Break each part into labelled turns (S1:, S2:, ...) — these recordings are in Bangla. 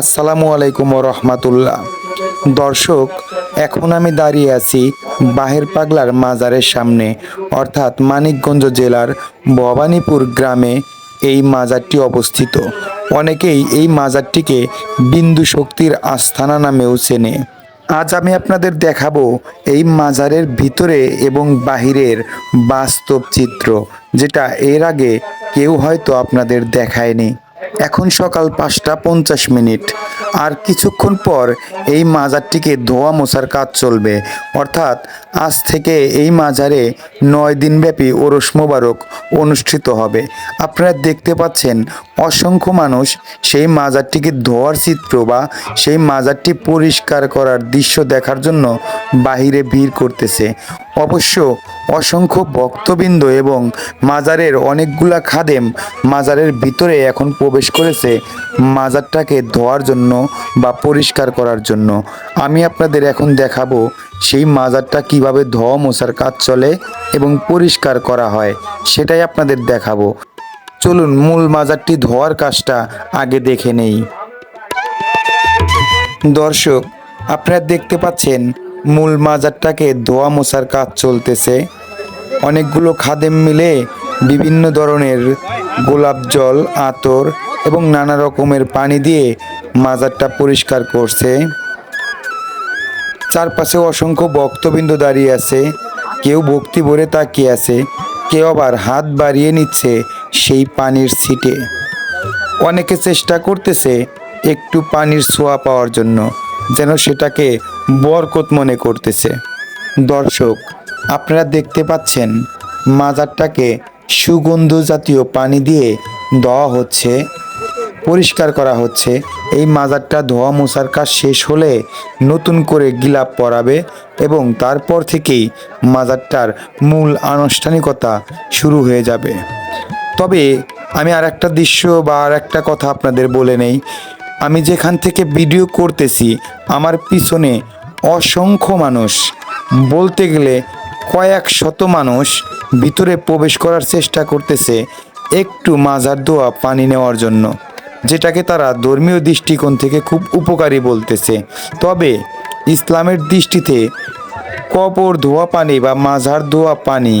S1: আসসালামু আলাইকুম রহমাতুল্লাহ দর্শক, এখন আমি দাঁড়িয়ে আছি বাহের পাগলার মাজারের সামনে, অর্থাৎ মানিকগঞ্জ জেলার ভবানীপুর গ্রামে এই মাজারটি অবস্থিত। অনেকেই এই মাজারটিকে বিন্দু শক্তির আস্থানা নামেও চেনে। আজ আমি আপনাদের দেখাবো এই মাজারের ভিতরে এবং বাহিরের বাস্তব চিত্র, যেটা এর আগে কেউ হয়তো আপনাদের দেখায়নি। এখন সকাল পাঁচটা পঞ্চাশ মিনিট। আর কিছুক্ষণ পর এই মাজারটিকে ধোয়া মোছার কাজ চলবে। অর্থাৎ আজ থেকে এই মাজারে নয় দিনব্যাপী ওরস মোবারক অনুষ্ঠিত হবে। আপনারা দেখতে পাচ্ছেন অসংখ্য মানুষ সেই মাজারটিকে ধোয়ার চিত্র বা সেই মাজারটি পরিষ্কার করার দৃশ্য দেখার জন্য বাহিরে ভিড় করতেছে। অবশ্য অসংখ্য ভক্তবৃন্দ এবং মাজারের অনেকগুলা খাদেম মাজারের ভিতরে এখন প্রবেশ করেছে মাজারটাকে ধোয়ার জন্য বা পরিষ্কার করার জন্য। আমি আপনাদের এখন দেখাবো সেই মাজারটা কীভাবে ধোয়া মোছার কাজ চলে এবং পরিষ্কার করা হয়, সেটাই আপনাদের দেখাবো। চলুন মূল মাজারটি ধোয়ার কাজটা আগে দেখে নেই। দর্শক, আপনারা দেখতে পাচ্ছেন মূল মাজারটাকে ধোয়া মোছার কাজ চলতেছে। অনেকগুলো খাদেম মিলে বিভিন্ন ধরনের গোলাপ জল, আতর এবং নানা রকমের পানি দিয়ে মাজারটা পরিষ্কার করছে। চারপাশে অসংখ্য ভক্তবৃন্দ দাঁড়িয়ে আছে। কেউ ভক্তি ভরে তাকিয়ে আছে, কেউ আবার হাত বাড়িয়ে নিচ্ছে সেই পানির সিটে অনেকে চেষ্টা করতেছে একটু পানির ছোঁয়া পাওয়ার জন্য। যেন সেটাকে বরকত মনে করতেছে। দর্শক, আপনারা দেখতে পাচ্ছেন, মাজারটাকে সুগন্ধ জাতীয় পানি দিয়ে দেওয়া হচ্ছে, পরিষ্কার করা হচ্ছে। এই মাজারটা ধোয়া মোছার কাজ শেষ হলে নতুন করে গিলাপ পরাবে এবং তারপর থেকেই মাজারটার মূল আনুষ্ঠানিকতা শুরু হয়ে যাবে। তবে আমি আর একটা দৃশ্য বা আর একটা কথা আপনাদের বলে নেই। আমি যেখান থেকে ভিডিও করতেছি, আমার পিছনে অসংখ্য মানুষ। বলতে গেলে কয়েক শত মানুষ ভিতরে প্রবেশ করার চেষ্টা করতেছে একটু মাজার দোয়া পানি নেওয়ার জন্য, যেটাকে তারা ধর্মীয় দৃষ্টিকোণ থেকে খুব উপকারী বলতেছে। তবে ইসলামের দৃষ্টিতে কবর ধোয়া পানি বা মাজার ধোয়া পানি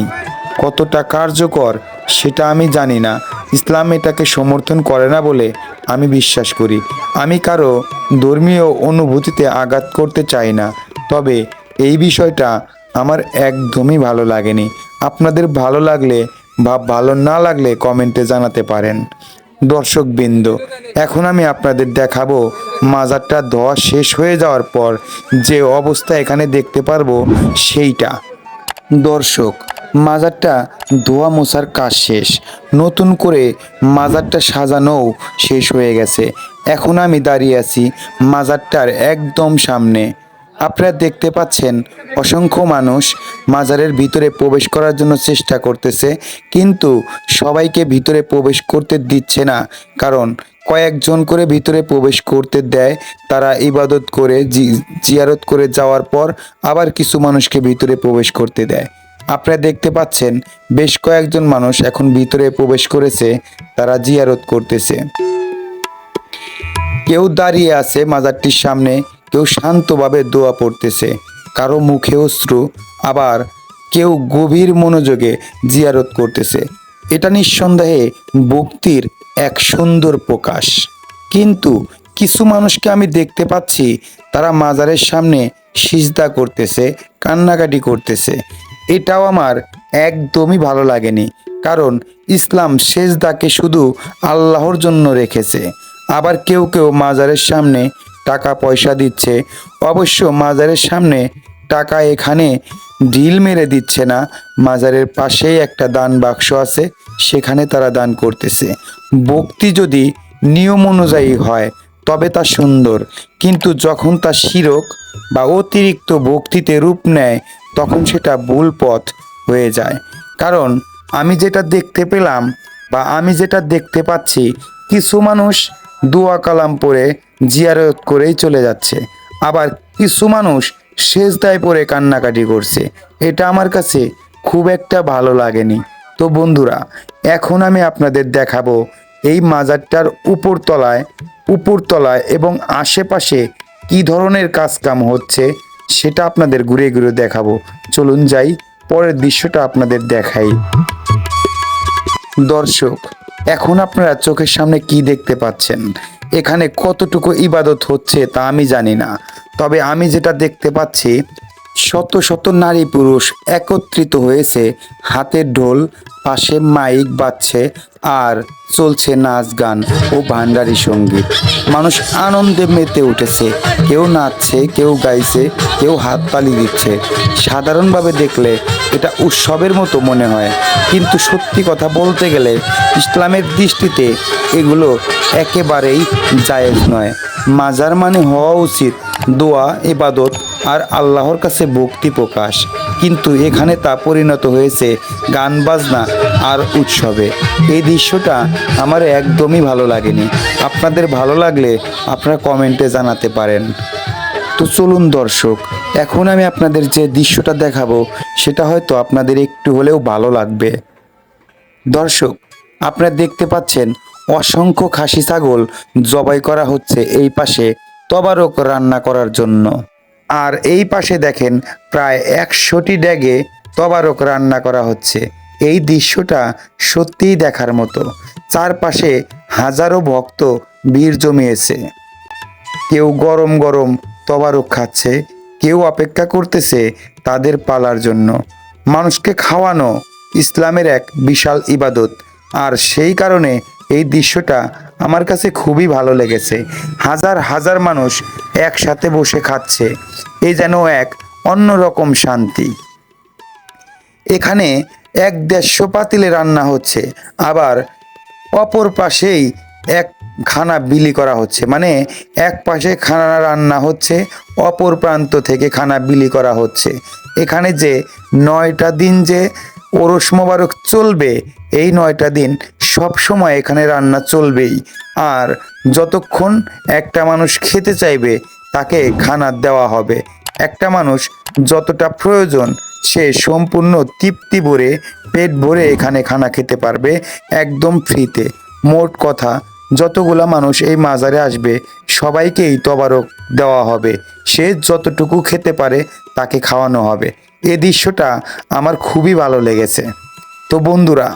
S1: কতটা কার্যকর, সেটা আমি জানি না। ইসলাম এটাকে সমর্থন করে না বলে আমি বিশ্বাস করি। আমি কারও ধর্মীয় অনুভূতিতে আঘাত করতে চাই না। তবে এই বিষয়টা আমার একদমই ভালো লাগেনি। আপনাদের ভালো লাগলে বা ভালো না লাগলে কমেন্টে জানাতে পারেন। দর্শকবৃন্দ, এখন আমি আপনাদের দেখাবো মাজারটা ধোয়া শেষ হয়ে যাওয়ার পর যে অবস্থা এখানে দেখতে পারব সেইটা। দর্শক মাজারটা ধোয়া মোছার কাজ শেষ। নতুন করে মাজারটা সাজানোও শেষ হয়ে গেছে। এখন আমি দাঁড়িয়ে আছি মাজারটার একদম সামনে। আপনারা দেখতে পাচ্ছেন, অসংখ্য মানুষ মাজারের ভিতরে প্রবেশ করার জন্য চেষ্টা করতেছে, কিন্তু সবাইকে ভিতরে প্রবেশ করতে দিচ্ছে না। কারণ কয়েকজন করে ভিতরে প্রবেশ করতে দেয়, তারা ইবাদত করে জিয়ারত করে যাওয়ার পর আবার কিছু মানুষকে ভিতরে প্রবেশ করতে দেয়। আপনারা দেখতে পাচ্ছেন বেশ কয়েকজন মানুষ এখন ভিতরে প্রবেশ করেছে, তারা জিয়ারত করতেছে। কেউ দাঁড়িয়ে আছে মাজারটির সামনে, কেউ শান্তভাবে দোয়া পড়তেছে, কারও মুখে অশ্রু, আবার কেউ গভীর মনোযোগে জিয়ারত করতেছে। এটা নিঃসন্দেহে ভক্তির এক সুন্দর প্রকাশ। কিন্তু কিছু মানুষকে আমি দেখতে পাচ্ছি, তারা মাজারের সামনে সিজদা করতেছে, কান্নাকাটি করতেছে। এটাও আমার একদমই ভালো লাগেনি, কারণ ইসলাম সেজদাকে শুধু আল্লাহর জন্য রেখেছে। আবার কেউ কেউ মাজারের সামনে টাকা পয়সা দিচ্ছে, অবশ্য মাজারের সামনে টাকা এখানে ঢিল মেরে দিচ্ছে না, মাজারের পাশেই একটা দান বাক্স আছে, সেখানে তারা দান করতেছে। ভক্তি যদি নিয়ম অনুযায়ী হয়, তবে তা সুন্দর, কিন্তু যখন তা শিরক বা অতিরিক্ত ভক্তিতে রূপ নেয় তখন সেটা ভুল পথ হয়ে যায়। কারণ আমি যেটা দেখতে পেলাম বা আমি যেটা দেখতে পাচ্ছি, কিছু মানুষ দোয়া কালাম পরে জিয়ারত করেই চলে যাচ্ছে। আবার কিছু মানুষ সেজদায় পরে কান্নাকাটি করছে। এটা আমার কাছে খুব একটা ভালো লাগেনি। তো বন্ধুরা, এখন আমি আপনাদের দেখাবো এই মাজারটার উপর তলায় উপরতলায় এবং আশেপাশে কি ধরনের কাজকাম হচ্ছে সেটা আপনাদের ঘুরে ঘুরে দেখাবো। চলুন যাই, পরের দৃশ্যটা আপনাদের দেখাই। দর্শক, এখন আপনারা চোখের সামনে কি দেখতে পাচ্ছেন? এখানে কতটুকু ইবাদত হচ্ছে তা আমি জানি না। তবে আমি যেটা দেখতে পাচ্ছি, শত শত নারী পুরুষ একত্রিত হয়েছে, হাতের ঢোল, পাশে মাইক বাজছে আর চলছে নাচ গান ও ভান্ডারি সংগীত। মানুষ আনন্দে মেতে উঠেছে। কেউ নাচছে, কেউ গাইছে, কেউ হাত তালি দিচ্ছে। সাধারণভাবে দেখলে এটা উৎসবের মতো মনে হয়। কিন্তু সত্যি কথা বলতে গেলে ইসলামের দৃষ্টিতে এগুলো একেবারেই জায়েজ নয়। মাজার মানে হওয়া উচিত, দোয়া এবাদত আর আল্লাহর কাছে ভক্তি প্রকাশ। কিন্তু এখানে তা পরিণত হয়েছে গান, বাজনা আর উৎসবে। এই দৃশ্যটা আমার একদমই ভালো লাগেনি। আপনাদের ভালো লাগলে আপনারা কমেন্টে জানাতে পারেন। তো চলুন দর্শক, এখন আমি আপনাদের যে দৃশ্যটা দেখাবো, সেটা হয়তো আপনাদের একটু হলেও ভালো লাগবে। দর্শক, আপনারা দেখতে পাচ্ছেন অসংখ্য খাসি ছাগল জবাই করা হচ্ছে এই পাশে তবারক রান্না করার জন্য। আর এই পাশে দেখেন প্রায় একশোটি ড্যাগে তবারক রান্না করা হচ্ছে। এই দৃশ্যটা সত্যিই দেখার মতো। চারপাশে হাজারো ভক্ত ভিড় জমিয়েছে। কেউ গরম গরম তবারক খাচ্ছে, কেউ অপেক্ষা করতেছে তাদের পালার জন্য। মানুষকে খাওয়ানো ইসলামের এক বিশাল ইবাদত। আর সেই কারণে এই দৃশ্যটা আমার কাছে খুবই ভালো লেগেছে। হাজার হাজার মানুষ একসাথে বসে খাচ্ছে। এ যেন এক অন্যরকম শান্তি। এখানে এক দেড়শো পাতিলে রান্না হচ্ছে। আবার অপর পাশেই এক খানা বিলি করা হচ্ছে। মানে এক পাশে খানা রান্না হচ্ছে, অপর প্রান্ত থেকে খানা বিলি করা হচ্ছে। এখানে যে নয়টা দিন যে ওরস মোবারক চলবে, এই নয়টা দিন সব সময় এখানে রান্না চলবেই। আর যতক্ষণ একটা মানুষ খেতে চাইবে, তাকে খানা দেওয়া হবে। একটা মানুষ যতটা প্রয়োজন, সে সম্পূর্ণ তৃপ্তি ভরে পেট ভরে এখানে খানা খেতে পারবে একদম ফ্রিতে। মোট কথা, যতগুলা মানুষ এই মাজারে আসবে, সবাইকেই তবারক দেওয়া হবে। সে যতটুকু খেতে পারে, তাকে খাওয়ানো হবে। এ দৃশ্যটা আমার খুবই ভালো লেগেছে। তো বন্ধুরা,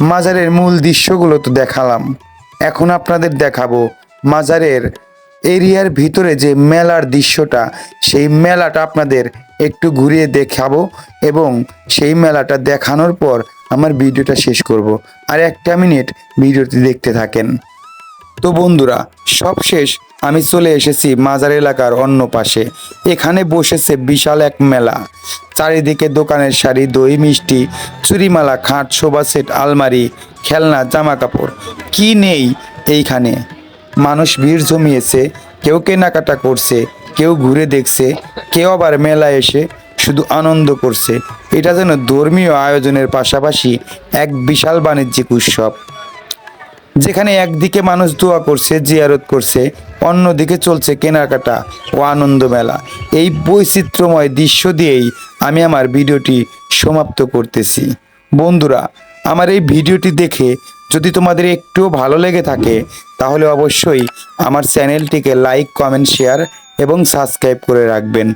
S1: মাজারের মূল দৃশ্যগুলো তো দেখালাম। এখন আপনাদের দেখাবো মাজারের এরিয়ার ভিতরে যে মেলার দৃশ্যটা, সেই মেলাটা আপনাদের একটু ঘুরিয়ে দেখাবো এবং সেই মেলাটা দেখানোর পর আমার ভিডিওটা শেষ করব। আর একটা মিনিট ভিডিওটি দেখতে থাকেন। তো বন্ধুরা সব শেষ আমি চলে এসেছি মাজার এলাকার অন্য পাশে। এখানে বসেছে বিশাল এক মেলা। চারিদিকে দোকানের শাড়ি, দই, মিষ্টি চুরিমালা খাট, শোভা সেট, আলমারি, খেলনা জামা কাপড় কি নেই এইখানে? মানুষ ভিড় জমিয়েছে, কেউ কেনাকাটা করছে, কেউ ঘুরে দেখছে, কেউ আবার মেলা এসে শুধু আনন্দ করছে। এটা যেন ধর্মীয় আয়োজনের পাশাপাশি এক বিশাল বাণিজ্যিক উৎসব। যেখানে একদিকে মানুষ দোয়া করছে, জিয়ারত করছে, অন্যদিকে চলছে কেনাকাটা ও আনন্দ মেলা। এই বৈচিত্র্যময় দৃশ্য দিয়েই আমি আমার ভিডিওটি সমাপ্ত করতেছি। বন্ধুরা, আমার এই ভিডিওটি দেখে যদি তোমাদের একটুও ভালো লেগে থাকে, তাহলে অবশ্যই আমার চ্যানেলটিকে লাইক, কমেন্ট, শেয়ার এবং সাবস্ক্রাইব করে রাখবেন।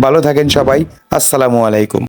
S1: ভালো থাকেন সবাই। আসসালামু আলাইকুম।